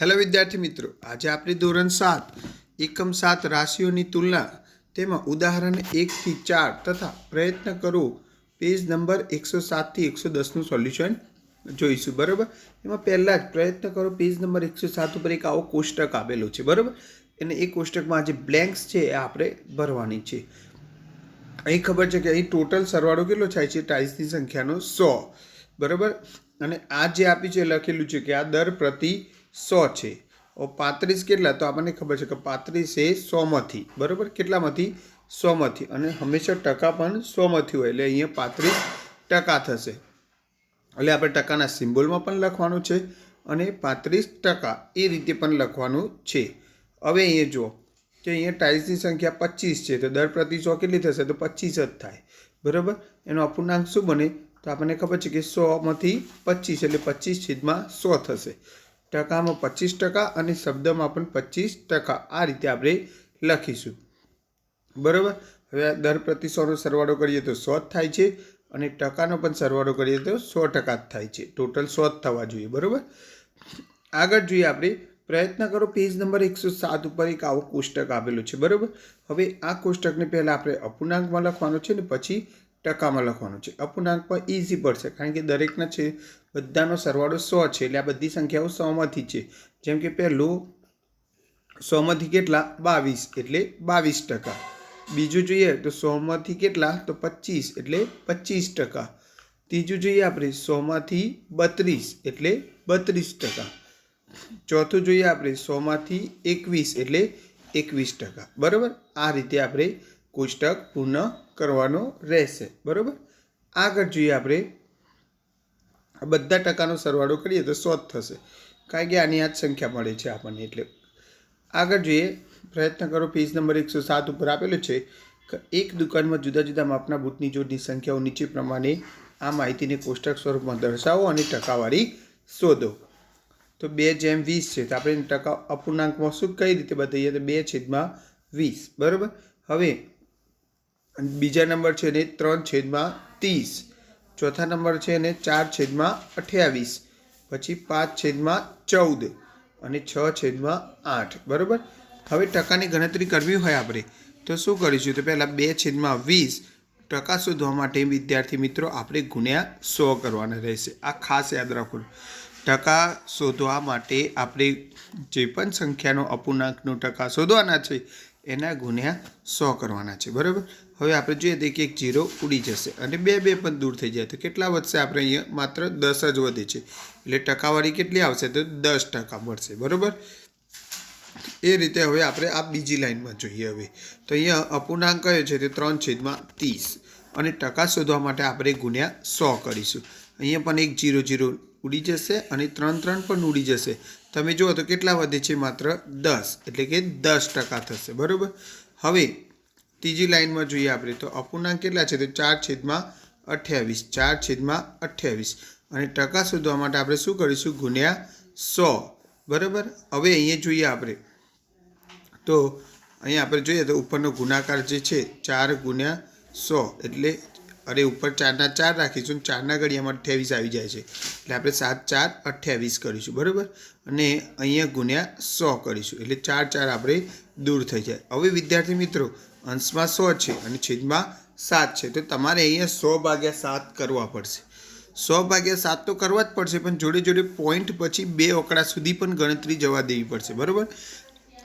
Hello વિદ્યાર્થી મિત્રો, આજે આપણે ધોરણ સાત, એકમ સાત રાશિઓની તુલના, તેમાં ઉદાહરણ એકથી ચાર તથા પ્રયત્ન કરો પેજ નંબર એકસો સાતથી એકસો દસનું સોલ્યુશન જોઈશું, બરાબર? એમાં પહેલાં જ પ્રયત્ન કરો, પેજ નંબર એકસો સાત ઉપર એક આવો કોષ્ટક આપેલો છે, બરાબર? અને એ કોષ્ટકમાં જે બ્લેન્ક્સ છે એ આપણે ભરવાની છે. અહીં ખબર છે કે અહીં ટોટલ સરવાળો કેટલો થાય છે? ટાઈલ્સની સંખ્યાનો સો, બરાબર? અને આ જે આપ્યું છે લખેલું છે કે આ દર પ્રતિ સો છે. પાંત્રીસ કેટલા? તો આપણને ખબર છે કે પાંત્રીસ એ સોમાંથી. બરાબર? કેટલામાંથી? સોમાંથી. અને હંમેશા ટકા પણ સોમાંથી હોય. એટલે અહીંયા પાંત્રીસ ટકા થશે. એટલે આપણે ટકાના સિમ્બોલમાં પણ લખવાનું છે અને પાંત્રીસ ટકા એ રીતે પણ લખવાનું છે. હવે અહીંયા જુઓ કે અહીંયા ટાઇલ્સની સંખ્યા પચીસ છે. તો દર પ્રતિ સો કેટલી થશે? તો પચીસ જ થાય. બરાબર? એનો અપૂર્ણાંક શું બને? તો આપણને ખબર છે કે સોમાંથી પચીસ. એટલે પચીસ છેદમાં સો થશે. ટકામાં પચીસ ટકા અને શબ્દમાં પણ પચીસ ટકા. આ રીતે આપણે લખીશું. બરાબર? હવે દર પ્રતિ સોનો સરવાળો કરીએ તો સો જ થાય છે અને ટકાનો પણ સરવાળો કરીએ તો સો ટકા જ થાય છે. ટોટલ સો જ થવા જોઈએ. બરાબર? આગળ જોઈએ આપણે. પ્રયત્ન કરો પેજ નંબર એકસો સાત ઉપર એક આવો કોષ્ટક આપેલું છે. બરાબર? હવે આ કોષ્ટકને પહેલાં આપણે અપૂર્ણાંકમાં લખવાનું છે ને પછી ટકામાં લખવાનું છે. અપૂર્ણાંક પણ ઇઝી પડશે કારણ કે દરેકના છે. બધાનો સરવાળો સો છે, એટલે આ બધી સંખ્યાઓ સોમાંથી છે. જેમ કે પહેલું, સોમાંથી કેટલા? બાવીસ, એટલે બાવીસ ટકા. બીજું જોઈએ તો સોમાંથી કેટલા? તો પચીસ, એટલે પચીસ ટકા. ત્રીજું જોઈએ આપણે સોમાંથી બત્રીસ, એટલે બત્રીસ ટકા. ચોથું જોઈએ આપણે સોમાંથી એકવીસ, એટલે એકવીસ ટકા. બરાબર? આ રીતે આપણે કોષ્ટક પૂર્ણ કરવાનો રહેશે. બરાબર? આગળ જોઈએ આપણે આ બધા ટકાનો સરવાળો કરીએ તો સો જ થશે. કારણ કે આની આ જ સંખ્યા મળે છે આપણને, એટલે આગળ જોઈએ. પ્રયત્ન કરો પેજ નંબર એકસો સાત ઉપર આપેલો છે એક દુકાનમાં જુદા જુદા માપના બૂટની જોડની સંખ્યાઓ નીચે પ્રમાણે આ માહિતીને કોષ્ટક સ્વરૂપમાં દર્શાવો અને ટકાવારી શોધો. તો બે જેમ વીસ છે, તો આપણે ટકા અપૂર્ણાંકમાં શું કઈ રીતે બતાવીએ તો બે છેદમાં વીસ, બરાબર? હવે બીજા નંબર છે ને ત્રણ છેદમાં ત્રીસ. ચોથા નંબર છે એને ચાર છેદમાં અઠ્યાવીસ, પછી પાંચ છેદમાં ચૌદ અને છ છેદમાં આઠ. બરાબર? હવે ટકાની ગણતરી કરવી હોય આપણે, તો શું કરીશું? તો પહેલાં બે છેદમાં વીસ ટકા શોધવા માટે વિદ્યાર્થી મિત્રો આપણે ગુણ્યા સો કરવાના રહેશે. આ ખાસ યાદ રાખવું ટકા શોધવા માટે આપણે જે પણ સંખ્યાનો અપૂર્ણાંકનો ટકા શોધવાના છે એના ગુણ્યા સો કરવાના છે, બરાબર? હવે આપણે જોઈએ તો કે એક જીરો ઉડી જશે અને બે બે પણ દૂર થઈ જાય. તો કેટલા વધશે? આપણે અહીંયા માત્ર દસ જ વધે છે. એટલે ટકાવારી કેટલી આવશે? તો દસ ટકા મળશે, બરાબર? એ રીતે હવે આપણે આ બીજી લાઈનમાં જોઈએ હવે. તો અહીંયા અપૂર્ણાંક કયો છે? તે ત્રણ છેદમાં ત્રીસ. અને ટકા શોધવા માટે આપણે ગુણ્યા સો કરીશું. અહીંયા પણ એક જીરો જીરો ઉડી જશે અને ત્રણ ત્રણ પણ ઉડી જશે. તમે જુઓ તો કેટલા વધે છે માત્ર દસ, એટલે કે દસ ટકા થશે, બરાબર? હવે ત્રીજી લાઈનમાં જોઈએ આપણે તો અપૂર્ણાંક કેટલા છે? તો ચાર છેદમાં અઠ્યાવીસ, ચાર છેદમાં અઠ્યાવીસ. અને ટકા શોધવા માટે આપણે શું કરીશું? ગુણ્યા સો, બરાબર? હવે અહીંયા જોઈએ આપણે તો અહીંયા આપણે જોઈએ તો ઉપરનો ગુણાકાર જે છે, ચાર ગુણ્યા સો, એટલે અરે, ઉપર ચારના ચાર રાખીશું ચારના ઘડિયામાં અઠ્યાવીસ આવી જાય છે. એટલે આપણે સાત, ચાર, અઠ્યાવીસ કરીશું, બરાબર? અને અહીંયા ગુણ્યા સો કરીશું, એટલે ચાર ચાર આપણે દૂર થઈ જાય. હવે વિદ્યાર્થી મિત્રો, અંશમાં સો છે અને છેદમાં સાત છે. તો તમારે અહીંયા સો ભાગ્યા સાત કરવા પડશે. સો ભાગ્યા સાત તો કરવા જ પડશે, પણ જોડે જોડે પોઈન્ટ પછી બે ઓકડા સુધી પણ ગણતરી જવા દેવી પડશે, બરાબર?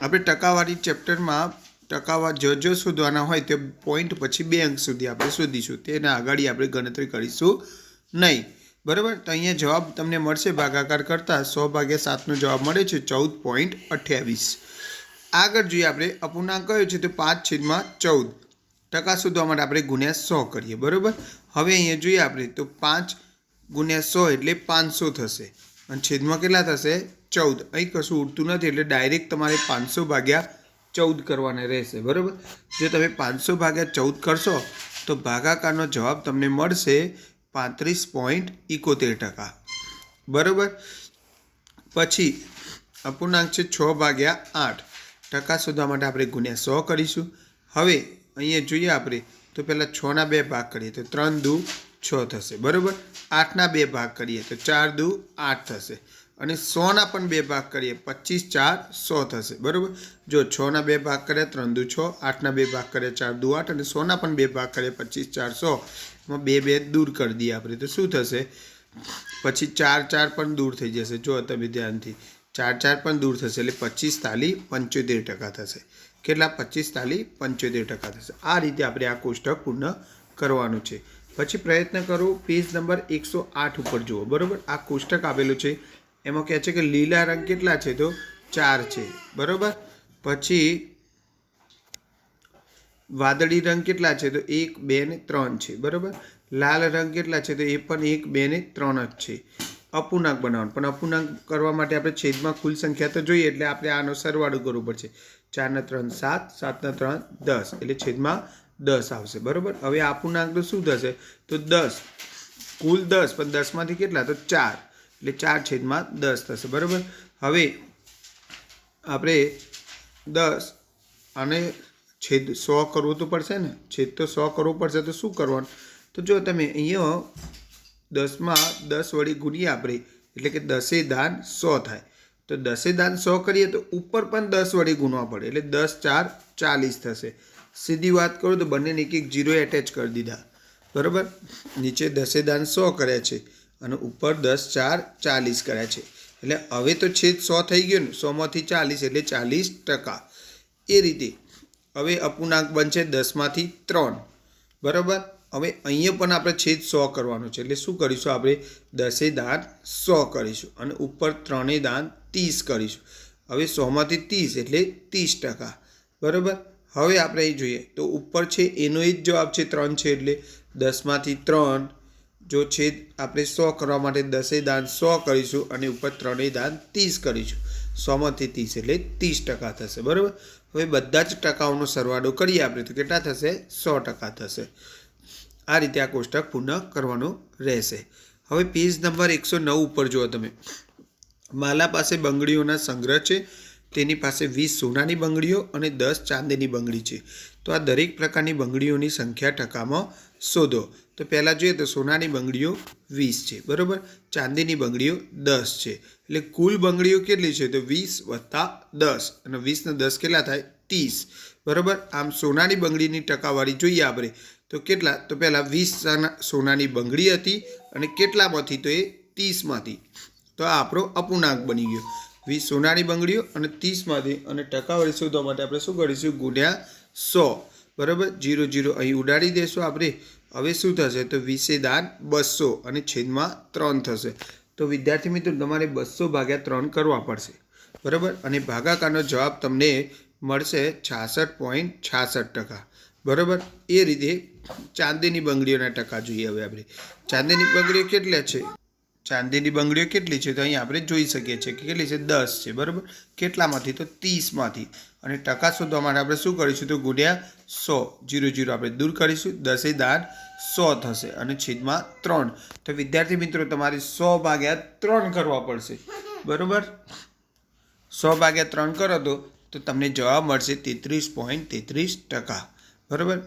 આપણે ટકાવારી ચેપ્ટરમાં ટકાવા જો જો શોધવાના હોય તે પોઈન્ટ પછી બે અંક સુધી આપણે શોધીશું. તેના આગળ આપણે ગણતરી કરીશું નહીં. બરાબર? તો અહીંયા જવાબ તમને મળશે ભાગાકાર કરતાં સો ભાગ્યા સાતનો જવાબ મળે છે ચૌદ પોઈન્ટ અઠ્યાવીસ. આગળ જોઈએ આપણે અપૂર્ણાંક કયો છે તો પાંચ છેદમાં ચૌદ. ટકા શોધવા માટે આપણે ગુણ્યા સો કરીએ. બરાબર? હવે અહીંયા જોઈએ આપણે તો પાંચ ગુણ્યા સો એટલે પાંચસો થશે. અને છેદમાં કેટલા થશે? ચૌદ. અહીં કશું ઉડતું નથી એટલે ડાયરેક્ટ તમારે પાંચસો ભાગ્યા ચૌદ કરવાના રહેશે, બરાબર? જો તમે પાંચસો ભાગ્યા ચૌદ કરશો, તો ભાગાકારનો જવાબ તમને મળશે પાંત્રીસ પોઈન્ટ ઇકોતેર ટકા. બરાબર? પછી, અપૂર્ણાંક છે છ ભાગ્યા આઠ. ટકા શોધવા માટે આપણે ગુણ્યા સો કરીશું. હવે, અહીંયા જોઈએ આપણે, તો પહેલાં છના બે ભાગ કરીએ, તો ત્રણ દુ છ થશે, બરાબર? આઠના બે ભાગ કરીએ, તો ચાર દુ આઠ થશે. અને સોના પણ બે ભાગ કરીએ. પચીસ, ચાર, સો થશે. બરાબર? જો છના બે ભાગ કરે, ત્રણ દુ છ, આઠના બે ભાગ કરે, ચાર દુ આઠ, અને સોના પણ બે ભાગ કરે, પચીસ, ચાર, સો. એમાં બે બે દૂર કરી દઈએ આપણે. તો શું થશે? પછી ચાર ચાર પણ દૂર થઈ જશે. જો તમે ધ્યાનથી. ચાર ચાર પણ દૂર થશે. એટલે પચીસ તાલી પંચોતેર ટકા થશે. કેટલા? પચીસ તાલી પંચોતેર ટકા થશે. આ રીતે આપણે આ કોષ્ટક પૂર્ણ કરવાનું છે. પછી પ્રયત્ન કરો. પેજ નંબર એકસો આઠ ઉપર જુઓ. બરાબર? આ કોષ્ટક આપેલું છે. એમાં કહે છે કે લીલા રંગ કેટલા છે તો ચાર છે. બરાબર? પછી વાદળી રંગ કેટલા છે તો એક, બે ને ત્રણ છે. બરાબર? લાલ રંગ કેટલા છે તો એ પણ એક, બે ને ત્રણ જ છે. અપૂર્ણાંક બનાવવાનું. પણ અપૂર્ણાંક કરવા માટે આપણે છેદમાં કુલ સંખ્યા તો જોઈએ એટલે આપણે આનો સરવાળો કરવો પડશે. ચારના ત્રણ સાત સાતના ત્રણ દસ. એટલે છેદમાં દસ આવશે. બરાબર? હવે અપૂર્ણાંક તો શું થશે? તો દસ. કુલ દસ. પણ દસમાંથી કેટલા? તો ચાર. એટલે ચાર છેદમાં દસ થશે, બરાબર? હવે આપણે દસ અને છેદ સો કરવું તો પડશે ને? છેદ તો સો કરવું પડશે તો શું કરવાનું? તો જો તમે અહીંયા દસમાં દસ વળી ગુણીએ આપણે, એટલે કે દસે દાન સો થાય. તો દસે દાન સો કરીએ તો ઉપર પણ દસ વળી ગુણવા પડે, એટલે દસ ચાર ચાલીસ થશે. સીધી વાત કરું તો બંનેને એક એક જીરો એટેચ કરી દીધા, બરાબર? નીચે દસે દાન સો કર્યા છે. અને ઉપર દસ, ચાર, ચાલીસ કર્યા છે. એટલે હવે તો છેદ સો થઈ ગયો ને સોમાંથી ચાલીસ એટલે ચાલીસ ટકા. એ રીતે હવે અપૂર્ણાંક બનશે દસમાંથી ત્રણ. બરાબર? હવે અહીંયા પણ આપણે છેદ સો કરવાનો છે. એટલે શું કરીશું આપણે? દસે દાન સો કરીશું અને ઉપર ત્રણેય દાન ત્રીસ કરીશું. હવે સોમાંથી ત્રીસ એટલે ત્રીસ ટકા. બરાબર? હવે આપણે એ જોઈએ તો ઉપર છે, એનો એ જ જવાબ છે ત્રણ છે એટલે દસમાંથી ત્રણ જો છેદ આપણે સો કરવા માટે દસે દાન સો કરીશું અને ઉપર ત્રણેય દાન ત્રીસ કરીશું. સોમાંથી ત્રીસ એટલે ત્રીસ ટકા થશે, બરાબર? હવે બધા જ ટકાઓનો સરવાળો કરીએ આપણે, તો કેટલા થશે? સો ટકા થશે. આ રીતે આ કોષ્ટક પૂર્ણ કરવાનું રહેશે. હવે પેજ નંબર એકસો નવ ઉપર જુઓ તમે. માલા પાસે બંગડીઓના સંગ્રહ છે, તેની પાસે વીસ સોનાની બંગડીઓ અને દસ ચાંદીની બંગડી છે. તો આ દરેક પ્રકારની બંગડીઓની સંખ્યા ટકામાં શોધો. તો પહેલાં જોઈએ તો સોનાની બંગડીઓ વીસ છે, બરાબર? ચાંદીની બંગડીઓ દસ છે. એટલે કુલ બંગડીઓ કેટલી છે? તો વીસ વત્તા દસ. અને વીસને દસ કેટલા થાય? ત્રીસ. બરાબર? આમ સોનાની બંગડીની ટકાવારી જોઈએ આપણે. તો કેટલા? તો પહેલાં વીસ સોનાની બંગડી હતી અને કેટલામાંથી? તો એ ત્રીસમાંથી. તો આ આપણો અપૂર્ણાંક બની ગયો. વીસ સોનાની બંગડીઓ અને ત્રીસમાંથી. અને ટકાવારી શોધવા માટે આપણે શું કરીશું? ગુણ્યા સો. બરાબર? જીરો જીરો અહીં ઉડાડી દેશું આપણે. હવે શું થશે? તો વીસે દાન બસો અને છેદમાં ત્રણ થશે. તો વિદ્યાર્થી મિત્રો, તમારે બસો ભાગ્યા ત્રણ કરવા પડશે. બરાબર? અને ભાગાકારનો જવાબ તમને મળશે છાસઠ પોઈન્ટ છાસઠ ટકા. બરાબર? એ રીતે ચાંદીની બંગડીઓના ટકા જોઈએ હવે આપણે. ચાંદીની બંગડીઓ કેટલા છે? ચાંદીની બંગડીઓ કેટલી છે? તો અહીં આપણે જોઈ શકીએ છીએ કે કેટલી છે? દસ છે. બરાબર? કેટલામાંથી? તો ત્રીસમાંથી. અને ટકા શોધવા માટે આપણે શું કરીશું તો ગુણ્યા સો, જીરો જીરો આપણે દૂર કરીશું, દસે દાન સો થશે અને છેદમાં ત્રણ. તો વિદ્યાર્થી મિત્રો, તમારે સો ભાગ્યા ત્રણ કરવા પડશે. બરાબર? સો ભાગ્યા ત્રણ કરો તો તો તમને જવાબ મળશે તેત્રીસ પોઈન્ટ તેત્રીસ ટકા. બરાબર?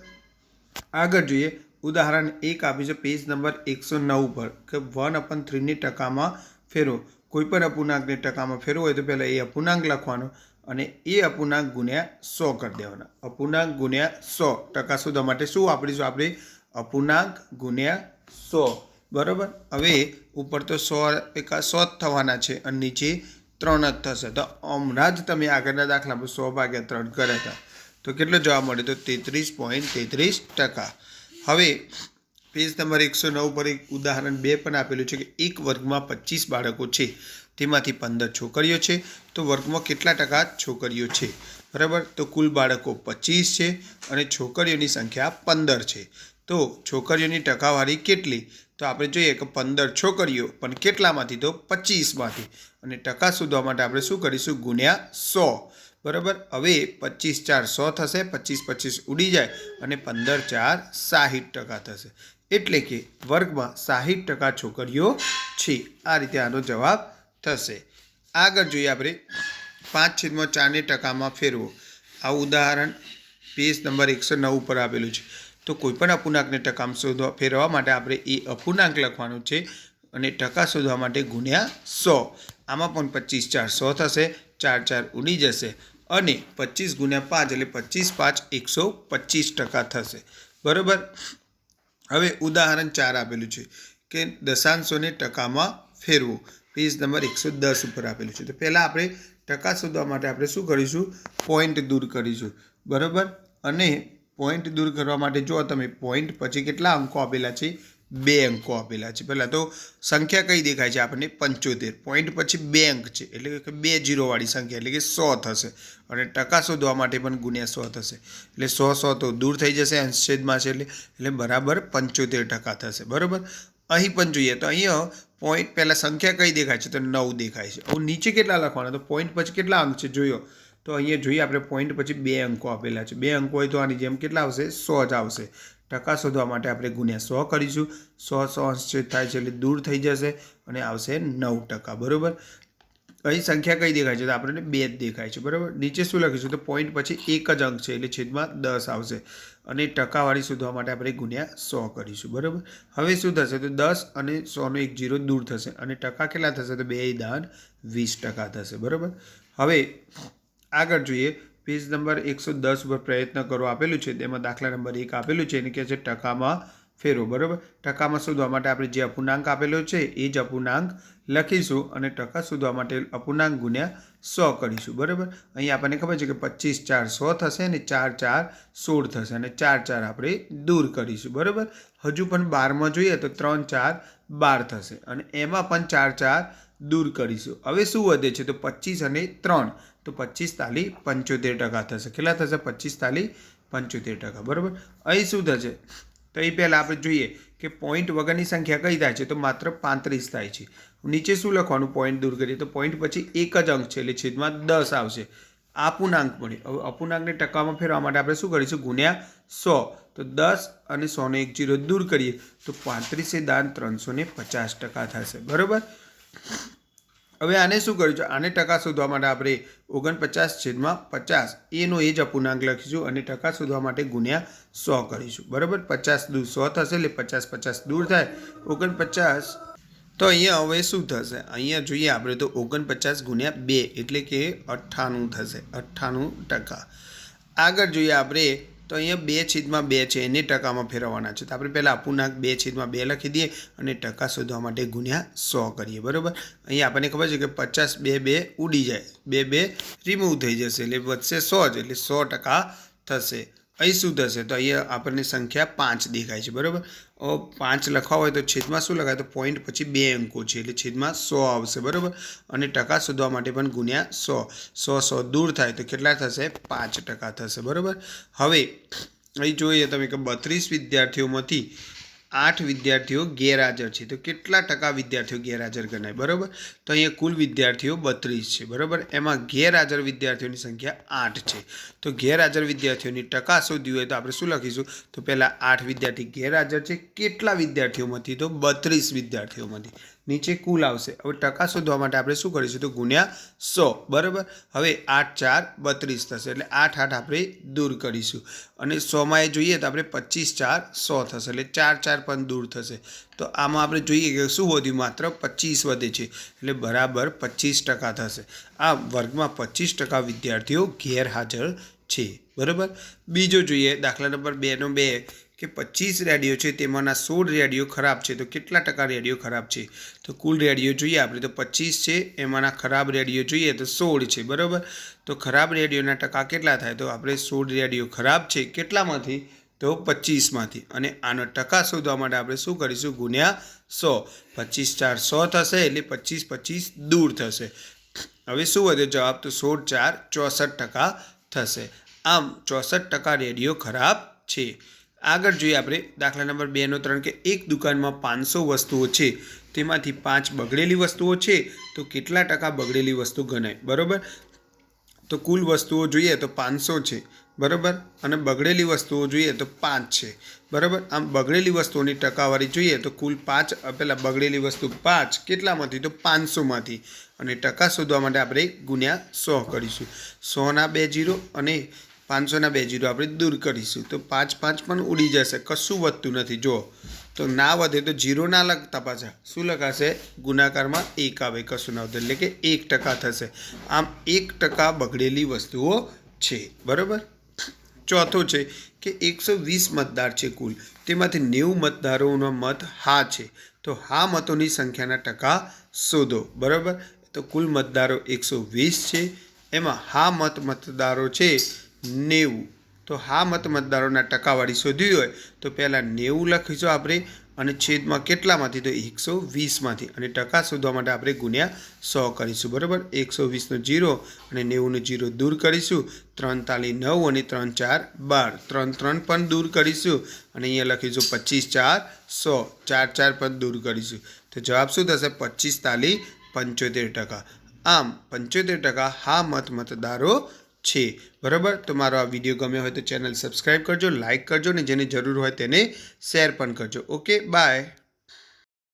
આગળ જોઈએ. ઉદાહરણ એક આપ્યું છે પેજ નંબર એકસો નવ પર કે વન અપન થ્રીની ટકામાં ફેરવો. કોઈ પણ અપૂર્ણાંકને ટકામાં ફેરવો હોય તો પહેલાં એ અપૂર્ણાંક લખવાનો. અને એ અપૂર્ણાંક ગુણ્યા સો કરી દેવાના. અપૂર્ણાંક ગુણ્યા સો. ટકા શોધવા માટે શું વાપરીશું આપણે? અપૂર્ણાંક ગુણ્યા સો. બરાબર? હવે ઉપર તો સો એકા સો જ થવાના છે અને નીચે ત્રણ જ થશે. તો હમણાં જ તમે આગળના દાખલામાં સો ભાગ્યા ત્રણ કર્યા હતા. તો કેટલો જવાબ મળે તો તેત્રીસ પોઈન્ટ તેત્રીસ ટકા. હવે પેજ નંબર એકસો નવ પર એક ઉદાહરણ બે પણ આપેલું છે કે એક વર્ગમાં પચીસ બાળકો છે. તેમાંથી પંદર છોકરીઓ છે. તો વર્ગમાં કેટલા ટકા છોકરીઓ છે? બરાબર? તો કુલ બાળકો પચીસ છે અને છોકરીઓની સંખ્યા પંદર છે. તો છોકરીઓની ટકાવારી કેટલી? તો આપણે જોઈએ કે પંદર છોકરીઓ, પણ કેટલામાંથી? તો પચીસમાંથી. અને ટકા શોધવા માટે આપણે શું કરીશું? ગુણ્યા સો. બરાબર? હવે પચીસ ચાર સો થશે, પચીસ પચીસ ઉડી જાય અને પંદર ચાર સાહીઠ ટકા થશે. એટલે કે વર્ગમાં સાહીઠ ટકા છોકરીઓ છે. આ રીતે આનો જવાબ થશે. આગળ જોઈએ આપણે પાંચ છેદમાં ચારને ટકામાં ફેરવો. આ ઉદાહરણ પેજ નંબર એકસો નવ ઉપર આપેલું છે. તો કોઈપણ અપૂર્ણાંકને ટકામાં શોધવા, ફેરવવા માટે આપણે એ અપૂર્ણાંક લખવાનું છે અને ટકા શોધવા માટે ગુણ્યા સો. આમાં પણ પચીસ ચાર સો થશે, ચાર ચાર ઉડી જશે અને પચીસ ગુણ્યા પાંચ એટલે પચીસ પાંચ એકસો પચીસ ટકા થશે. બરાબર? હવે ઉદાહરણ ચાર આપેલું છે કે દશાંશોને ટકામાં ફેરવું. પેજ નંબર એકસો દસ ઉપર આપેલું છે. તો પહેલાં આપણે ટકા શોધવા માટે આપણે શું કરીશું? પોઈન્ટ દૂર કરીશું. બરાબર? અને પોઈન્ટ દૂર કરવા માટે જો તમે પોઈન્ટ પછી કેટલા અંકો આપેલા છે? બે અંકો આપેલા છે. પહેલાં તો સંખ્યા કઈ દેખાય છે આપણને? પંચોતેર. પોઈન્ટ પછી બે અંક છે. એટલે કે બે જીરોવાળી સંખ્યા, એટલે કે સો થશે. અને ટકા શોધવા માટે પણ ગુણ્યા સો થશે. એટલે સો સો તો દૂર થઈ જશે અંશછેદમાં છે એટલે એટલે બરાબર પંચોતેર ટકા થશે. બરાબર? અહીં પણ જોઈએ તો અહીંયા પોઈન્ટ પહેલાં સંખ્યા કઈ દેખાય છે? તો નવ દેખાય છે. હવે નીચે કેટલા લખવાના? તો પોઈન્ટ પછી કેટલા અંક છે? જોયો. તો અહીંયા જોઈએ આપણે પોઈન્ટ પછી બે અંકો આપેલા છે. બે અંકો હોય તો આની જેમ કેટલા આવશે? સો જ આવશે. ટકા શોધવા માટે આપણે ગુણ્યા સો કરીશું. સો સો અંશ થાય છે એટલે દૂર થઈ જશે અને આવશે નવ ટકા. બરાબર? અહીં સંખ્યા કઈ દેખાય છે? તો આપણને બે જ દેખાય છે, બરાબર? નીચે શું લખીશું? તો પોઈન્ટ પછી એક જ અંક છે, એટલે છેદમાં દસ આવશે. અને ટકાવાળી શોધવા માટે આપણે ગુણ્યા સો કરીશું, બરાબર? હવે શું થશે? તો દસ અને સોનો એક જીરો દૂર થશે. અને ટકા કેટલા થશે? તો બે દાન વીસ ટકા થશે, બરાબર? હવે આગળ જોઈએ. પેજ નંબર એકસો દસ ઉપર પ્રયત્ન કરો. આપેલું છે. તેમાં દાખલા નંબર એક આપેલું છે. એને કહે છે ટકામાં ફેરવો, બરાબર? ટકામાં શોધવા માટે આપણે જે અપૂર્ણાંક આપેલો છે, એ જ અપૂર્ણાંક લખીશું અને ટકા શોધવા માટે અપૂર્ણાંક ગુણ્યા સો કરીશું, બરાબર? અહીં આપણને ખબર છે કે પચીસ ચાર સો થશે અને ચાર ચાર સોળ થશે અને ચાર ચાર આપણે દૂર કરીશું, બરાબર? હજુ પણ બારમાં જોઈએ તો ત્રણ ચાર બાર થશે અને એમાં પણ ચાર ચાર દૂર કરીશું. હવે શું વધે છે? તો પચીસ અને ત્રણ. તો પચીસ તાલી પંચોતેર ટકા થશે. કેટલા થશે? પચીસ તાલી પંચોતેર ટકા, બરાબર? અહીં શું થશે? તો એ પહેલાં આપણે જોઈએ કે પોઈન્ટ વગરની સંખ્યા કઈ થાય છે? તો માત્ર પાંત્રીસ થાય છે. નીચે શું લખવાનું? પોઈન્ટ દૂર કરીએ. તો પોઈન્ટ પછી એક જ અંક છે એટલે છેદમાં દસ આવશે. આ પૂર્ણાંક મળે. હવે અપૂર્ણાંકને ટકામાં ફેરવા માટે આપણે શું કરીશું? ગુણ્યા સો. તો દસ અને સોને એક જીરો દૂર કરીએ. તો પાંત્રીસે દાન ત્રણસો પચાસ ટકા થશે. બરાબર? હવે આને શું કર્યું આને ટકા શોધવા માટે આપણે ઓગણપચાસ છેદમાં પચાસ એનો એ જ અપૂર્ણાંક લખીશું અને ટકા શોધવા માટે ગુણ્યા સો કરીશું. બરાબર? પચાસ દૂર સો થશે એટલે પચાસ પચાસ દૂર થાય. ઓગણપચાસ, તો અહીંયા હવે શું થશે? અહીંયા જોઈએ આપણે તો ઓગણપચાસ ગુણ્યા બે એટલે કે અઠ્ઠાણું થશે. અઠ્ઠાણું ટકા. આગળ જોઈએ આપણે તો અહીંયા બે છેદમાં બે છે, એને ટકામાં ફેરવવાના છે. તો આપણે પહેલાં અપૂર્ણાંક બે છેદમાં બે લખી દઈએ અને ટકા શોધવા માટે ગુણ્યા સો કરીએ, બરાબર? અહીંયા આપણને ખબર છે કે પચાસ બે બે ઉડી જાય, બે બે રિમૂવ થઈ જશે એટલે વધશે સો જ, એટલે સો ટકા થશે. અહીં શું થશે? તો અહીંયા આપણને સંખ્યા પાંચ દેખાય છે, બરાબર? પાંચ લખવા હોય તો છેદમાં શું લખાય? તો પોઈન્ટ પછી બે અંકો છે, એટલે છેદમાં સો આવશે, બરાબર? અને ટકા શોધવા માટે પણ ગુણ્યા સો. સો સો દૂર થાય તો કેટલા થશે? પાંચ ટકા થશે, બરાબર? હવે, અહીં જોઈએ તમે કે બત્રીસ વિદ્યાર્થીઓમાંથી આઠ વિદ્યાર્થીઓ ગેરહાજર છે. તો કેટલા ટકા વિદ્યાર્થીઓ ગેરહાજર ગણાય? બરાબર? તો અહીંયા કુલ વિદ્યાર્થીઓ બત્રીસ છે. બરાબર? એમાં ગેરહાજર વિદ્યાર્થીઓની સંખ્યા આઠ છે. તો ગેરહાજર વિદ્યાર્થીઓની ટકા શોધવી હોય તો આપણે શું લખીશું? તો પહેલાં આઠ વિદ્યાર્થી ગેરહાજર છે. કેટલા વિદ્યાર્થીઓમાંથી? તો બત્રીસ વિદ્યાર્થીઓમાંથી. નીચે કુલ આવશે. હવે ટકા શોધવા માટે આપણે શું કરીશું તો ગુણ્યા સો. બરાબર? હવે આઠ, ચાર, બત્રીસ થશે એટલે આઠ આઠ આપણે દૂર કરીશું. અને સોમાં એ જોઈએ તો આપણે પચીસ, ચાર, સો થશે એટલે ચાર ચાર પણ દૂર થશે. તો આમાં આપણે જોઈએ કે શું વધ્યું? માત્ર પચીસ વધે છે એટલે બરાબર પચીસ ટકા થશે. આ વર્ગમાં પચીસ ટકા વિદ્યાર્થીઓ ગેરહાજર છે. બરાબર? બીજો જોઈએ, દાખલા નંબર બેનો બે. કે પચીસ રેડિયો છે તેમાંના સોળ રેડિયો ખરાબ છે, તો કેટલા ટકા રેડિયો ખરાબ છે? તો કુલ રેડિયો જોઈએ આપણે, તો પચીસ છે, એમાંના ખરાબ રેડિયો જોઈએ તો સોળ છે, બરાબર? તો ખરાબ રેડિયોના ટકા કેટલા થાય? તો આપણે સોળ રેડિયો ખરાબ છે કેટલામાંથી? તો પચીસમાંથી. અને આનો ટકા શોધવા માટે આપણે શું કરીશું? ગુણ્યા સો. પચીસ ચાર સો થશે એટલે પચીસ પચીસ દૂર થશે. હવે શું વધે? જવાબ તો સોળ ચાર ચોસઠ ટકા થશે. આમ ચોસઠ ટકા રેડિયો ખરાબ છે. આગળ જોઈએ આપણે દાખલા નંબર બેનો ત્રણ કે એક દુકાનમાં પાંચસો વસ્તુઓ છે, તેમાંથી પાંચ બગડેલી વસ્તુઓ છે, તો કેટલા ટકા બગડેલી વસ્તુ ગણાય? બરાબર? તો કુલ વસ્તુઓ જોઈએ તો પાંચસો છે, બરાબર? અને બગડેલી વસ્તુઓ જોઈએ તો પાંચ છે, બરાબર? આમ બગડેલી વસ્તુઓની ટકાવારી જોઈએ તો કુલ પાંચ પહેલાં બગડેલી વસ્તુ પાંચ કેટલામાંથી? તો પાંચસોમાંથી. અને ટકા શોધવા માટે આપણે ગુણ્યા સો કરીશું. સોના બે જીરો અને પાંચસોના બે જીરો આપણે દૂર કરીશું. તો પાંચ પાંચ પણ ઉડી જશે. કશું વધતું નથી. જો તો ના વધે તો જીરો ના લખતા પાછા. શું લખાશે? ગુણાકારમાં એક આવે. કશું ના વધે. એટલે કે એક ટકા થશે. આમ એક ટકા બગડેલી વસ્તુઓ છે. બરાબર? ચોથો છે કે એકસો વીસ મતદાર છે કુલ. તેમાંથી નેવું મતદારોનો મત હા છે. તો હા મતોની સંખ્યાના ટકા શોધો. બરાબર? તો કુલ મતદારો એકસો વીસ છે. એમાં હા મત મતદારો છે નેવું. તો હા મત મતદારોના ટકાવાળી શોધવી હોય તો પહેલાં નેવું લખીશું આપણે અને છેદમાં કેટલામાંથી? તો એકસો વીસમાંથી. અને ટકા શોધવા માટે આપણે ગુણ્યા સો કરીશું. બરાબર? એકસો વીસનો જીરો અને નેવુંનો જીરો દૂર કરીશું. ત્રણ તાલી નવ અને ત્રણ ચાર બાર. ત્રણ ત્રણ પણ દૂર કરીશું. અને અહીંયા લખીશું પચીસ ચાર સો. ચાર ચાર પણ દૂર કરીશું. તો જવાબ શું થશે? પચીસ તાલી પંચોતેર ટકા. આમ, પંચોતેર ટકા હા મત મતદારો છે. બરાબર? તો મારો આ વીડિયો ગમ્યો હોય તો ચેનલ સબસ્ક્રાઈબ કરજો, લાઇક કરજો ને જેને જરૂર હોય તેને શેર પણ કરજો. ઓકે? બાય.